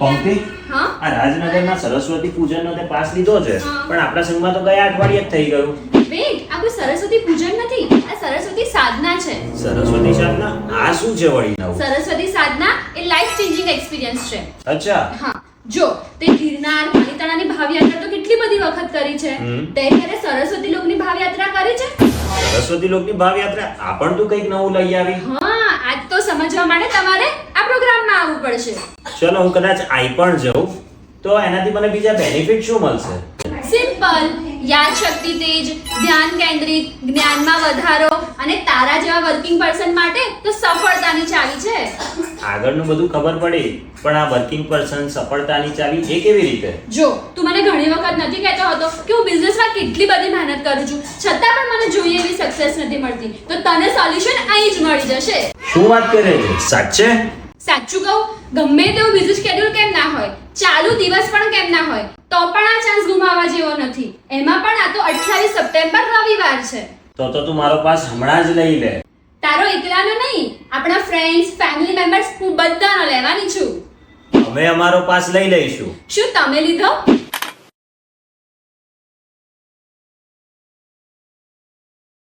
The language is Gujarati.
પંક્તિ? આ રાજનગરના સરસ્વતી પૂજનનો તે પાસ લીધો છે. પણ આપણા સંઘમાં તો ગયા અઠવાડિયે જ થઈ ગયું? વેટ આ કોઈ સરસ્વતી પૂજન નથી. આ સરસ્વતી સાધના છે. સરસ્વતી સાધના? આ શું છે વળી નવું? સરસ્વતી સાધના એ લાઈફ ચેન્જિંગ એક્સપિરિયન્સ છે. અચ્છા. હા. જો તે ગિરનાર પાલિતાણાની ભાવયાત્રા તો કેટલી બધી વખત કરી છે. તે ક્યારે સરસ્વતી લોકની ભાવયાત્રા કરી છે? સરસ્વતી લોકની ભાવયાત્રા? આ પણ તું કંઈક નવું લઈ આવી? હા આજ તો સમજવા માટે તમારે પડશે. ચલો હું કદાચ આઈ પણ જઉં. તો એનાથી મને બીજા બેનિફિટ શું મળશે? સિમ્પલ યાદ શક્તિ તેજ ધ્યાન કેન્દ્રિત જ્ઞાનમાં વધારો અને તારા જેવા વર્કિંગ પર્સન માટે તો સફળતાની ચાવી છે. આગળનું બધું ખબર પડી પણ આ વર્કિંગ પર્સન સફળતાની ચાવી એ કેવી રીતે? જો. તું મને ઘણી વખત નથી કહેતો હતો કે હું બિઝનેસમાં કેટલી બધી મહેનત કરું છું. છતાં પણ મને જોઈએ એવી સક્સેસ નથી મળતી. તો તને સોલ્યુશન અહીં જ મળી જશે. શું વાત કરે છે? સાચે? સાચું કહું? ગમે તેવું બીજું શેડ્યુલ કેમ ના હોય ચાલુ દિવસ પણ કેમ ના હોય તો પણ આ ચાન્સ ગુમાવવા જેવો નથી. એમાં પણ આ તો 28 સપ્ટેમ્બર રવિવાર છે. તો તો તું મારો પાસ હમણાં જ લઈ લે. તારો એકલાનો નહીં આપણા ફ્રેન્ડ્સ ફેમિલી મેમ્બર્સ હું બધાનો લેવાની છું. અમે અમારો પાસ લઈ લઈશું. શું તમે લીધો?